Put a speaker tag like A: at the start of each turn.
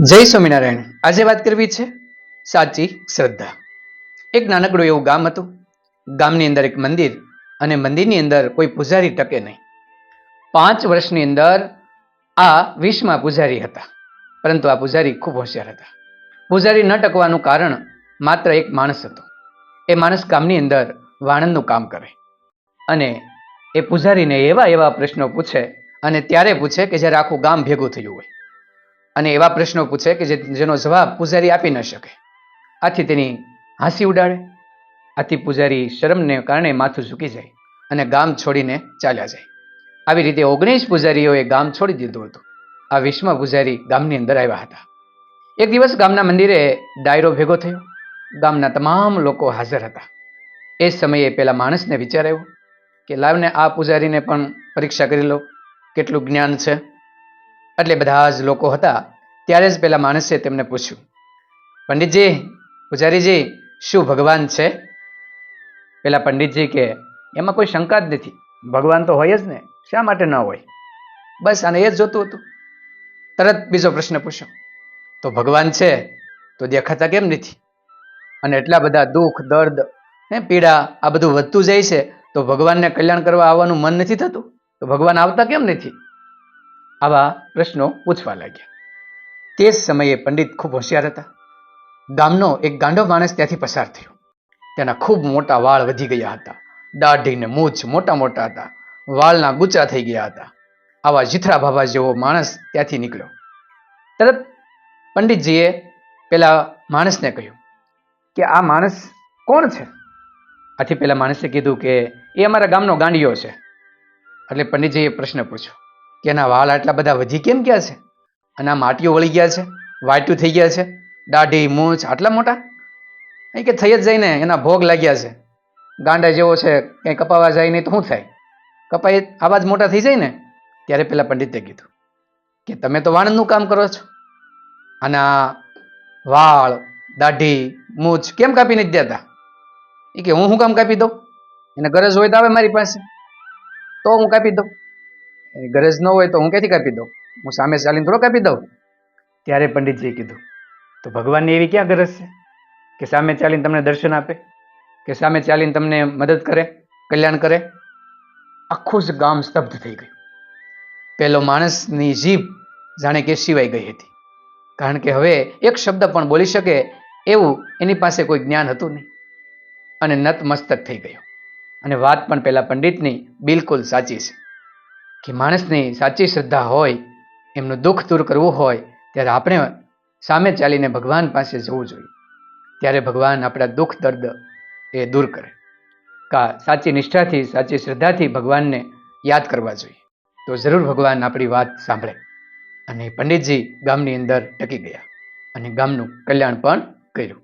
A: જય સ્વામિનારાયણ. આજે વાત કરવી છે સાચી શ્રદ્ધા. એક નાનકડું એવું ગામ હતું. ગામની અંદર એક મંદિર અને મંદિરની અંદર કોઈ પૂજારી ટકે નહીં. પાંચ વર્ષની અંદર આ વીસમાં પૂજારી હતા. પરંતુ આ પૂજારી ખૂબ હોશિયાર હતા. પૂજારી ન ટકવાનું કારણ માત્ર એક માણસ હતો. એ માણસ ગામની અંદર વાણંદનું કામ કરે. અને એ પૂજારીને એવા એવા પ્રશ્નો પૂછે અને ત્યારે પૂછે કે જ્યારે આખું ગામ ભેગું થયું હોય. અને એવા પ્રશ્નો પૂછે કે જેનો જવાબ પૂજારી આપી ન શકે. આથી તેની હાંસી ઉડાડે. આથી પૂજારી શરમને કારણે માથું ઝૂકી જાય અને ગામ છોડીને ચાલ્યા જાય. આવી રીતે ઓગણીસ પૂજારીઓએ ગામ છોડી દીધું હતું. આ વીસમા પૂજારી ગામની અંદર આવ્યા હતા. એક દિવસ ગામના મંદિરે ડાયરો ભેગો થયો. ગામના તમામ લોકો હાજર હતા. એ સમયે પેલા માણસને વિચાર આવ્યો કે લાવને આ પૂજારીને પણ પરીક્ષા કરી લો. કેટલું જ્ઞાન છે. એટલે બધા જ લોકો હતા. ત્યારે જ પેલા માણસે તેમને પૂછ્યું, પંડિતજી, પૂજારીજી, શું ભગવાન છે? પેલા પંડિતજી કે, એમાં કોઈ શંકા જ નથી. ભગવાન તો હોય જ ને. શા માટે ન હોય? બસ આને એ જ જોતું હતું. તરત બીજો પ્રશ્ન પૂછ્યો, તો ભગવાન છે તો દેખાતા કેમ નથી? અને એટલા બધા દુઃખ, દર્દ, હે, પીડા આ બધું વધતું જાય છે, તો ભગવાનને કલ્યાણ કરવા આવવાનું મન નથી થતું? તો ભગવાન આવતા કેમ નથી? આવા પ્રશ્નો પૂછવા લાગ્યા. તે જ સમયે પંડિત ખૂબ હોશિયાર હતા. ગામનો એક ગાંડો માણસ ત્યાંથી પસાર થયો. તેના ખૂબ મોટા વાળ વધી ગયા હતા. દાઢી ને મૂછ મોટા મોટા હતા. વાળના ગુચા થઈ ગયા હતા. આવા જીથરા ભાભા જેવો માણસ ત્યાંથી નીકળ્યો. તરત પંડિતજીએ પેલા માણસને કહ્યું કે આ માણસ કોણ છે? આથી પેલા માણસે કીધું કે એ અમારા ગામનો ગાંડિયો છે. એટલે પંડિતજીએ પ્રશ્ન પૂછ્યો. કે એના વાળ આટલા બધા વધી કેમ ગયા છે? અને આ માટીઓ વળી ગયા છે, વાટ્યું થઈ ગયા છે, દાઢી, મૂછ, આટલા મોટા? એ કે થઈ જ જાય ને, એના ભોગ લાગ્યા છે. ગાંડા જેવો છે, કંઈ કપાવા જાય નહીં તો શું થાય? કપાઈ આવા જ મોટા થઈ જાય ને, ત્યારે પેલા પંડિતે કીધું કે તમે તો વાણંદનું કામ કરો છો. અને વાળ, દાઢી, મૂછ કેમ કાપી નથી દેતા? એ કે હું શું કામ કાપી દઉં? એને ગરજ હોય તો આવે મારી પાસે. તો હું કાપી દઉં. ગરજ ન હોય તો હું ક્યાંથી કાપી દઉં? હું સામે ચાલીને થોડો કાપી દઉં? ત્યારે પંડિતજીએ કીધું, તો ભગવાનની એવી ક્યાં ગરજ છે કે સામે ચાલીને તમને દર્શન આપે, કે સામે ચાલીને તમને મદદ કરે, કલ્યાણ કરે? આખું જ ગામ સ્તબ્ધ થઈ ગયું. પહેલો માણસની જીભ જાણે કે સિવાય ગઈ હતી. કારણ કે હવે એક શબ્દ પણ બોલી શકે એવું એની પાસે કોઈ જ્ઞાન હતું નહીં. અને નતમસ્તક થઈ ગયો. અને વાત પણ પહેલાં પંડિતની બિલકુલ સાચી છે. કે માણસની સાચી શ્રદ્ધા હોય, એમનું દુઃખ દૂર કરવું હોય, ત્યારે આપણે સામે ચાલીને ભગવાન પાસે જવું જોઈએ. ત્યારે ભગવાન આપણા દુઃખ દર્દ એ દૂર કરે. કા સાચી નિષ્ઠાથી, સાચી શ્રદ્ધાથી ભગવાનને યાદ કરવા જોઈએ. તો જરૂર ભગવાન આપણી વાત સાંભળે. અને પંડિતજી ગામની અંદર ટકી ગયા અને ગામનું કલ્યાણ પણ કર્યું.